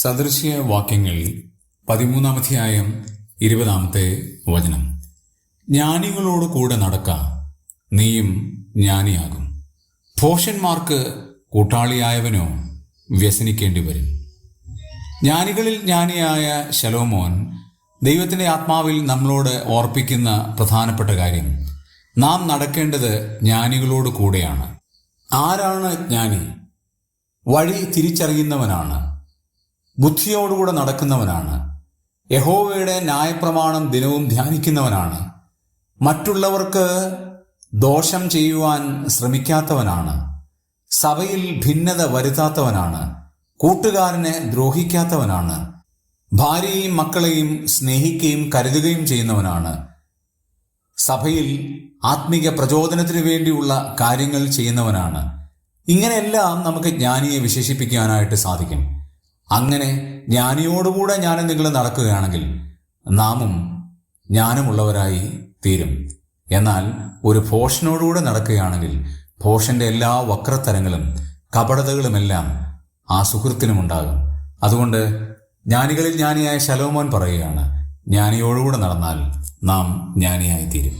സദൃശ്യ വാക്യങ്ങൾ പതിമൂന്നാമധ്യായം ഇരുപതാമത്തെ വചനം. ജ്ഞാനികളോട് കൂടെ നടക്ക നീയും ജ്ഞാനിയാകും. ഭോഷന്മാർക്ക് കൂട്ടാളിയായവനോ വ്യസനിക്കേണ്ടി വരും. ജ്ഞാനികളിൽ ജ്ഞാനിയായ ശലോമോൻ ദൈവത്തിന്റെ ആത്മാവിൽ നമ്മളോട് ഓർപ്പിക്കുന്ന പ്രധാനപ്പെട്ട കാര്യം നാം നടക്കേണ്ടത് ജ്ഞാനികളോട് കൂടെയാണ്. ആരാണ് ജ്ഞാനി? വഴി തിരിച്ചറിയുന്നവനാണ്. ബുദ്ധിയോടുകൂടെ നടക്കുന്നവനാണ്. യഹോവയുടെ ന്യായപ്രമാണം ദിനവും ധ്യാനിക്കുന്നവനാണ്. മറ്റുള്ളവർക്ക് ദോഷം ചെയ്യുവാൻ ശ്രമിക്കാത്തവനാണ്. സഭയിൽ ഭിന്നത വരുത്താത്തവനാണ്. കൂട്ടുകാരനെ ദ്രോഹിക്കാത്തവനാണ്. ഭാര്യയെയും മക്കളെയും സ്നേഹിക്കുകയും കരുതുകയും ചെയ്യുന്നവനാണ്. സഭയിൽ ആത്മീക പ്രചോദനത്തിന് വേണ്ടിയുള്ള കാര്യങ്ങൾ ചെയ്യുന്നവനാണ്. ഇങ്ങനെയെല്ലാം നമുക്ക് ജ്ഞാനിയെ വിശേഷിപ്പിക്കാനായിട്ട് സാധിക്കും. അങ്ങനെ ജ്ഞാനിയോടുകൂടെ ഞാനും നിങ്ങൾ നടക്കുകയാണെങ്കിൽ നാമും ജ്ഞാനമുള്ളവരായി തീരും. എന്നാൽ ഒരു ഭോഷനോടുകൂടെ നടക്കുകയാണെങ്കിൽ ഭോഷന്റെ എല്ലാ വക്രത്തരങ്ങളും കപടതകളുമെല്ലാം ആ സുഹൃത്തിനുമുണ്ടാകും അതുകൊണ്ട് ജ്ഞാനികളിൽ ജ്ഞാനിയായ ശലോമോൻ പറയുകയാണ് ജ്ഞാനിയോടുകൂടെ നടന്നാൽ നാം ജ്ഞാനിയായി തീരും.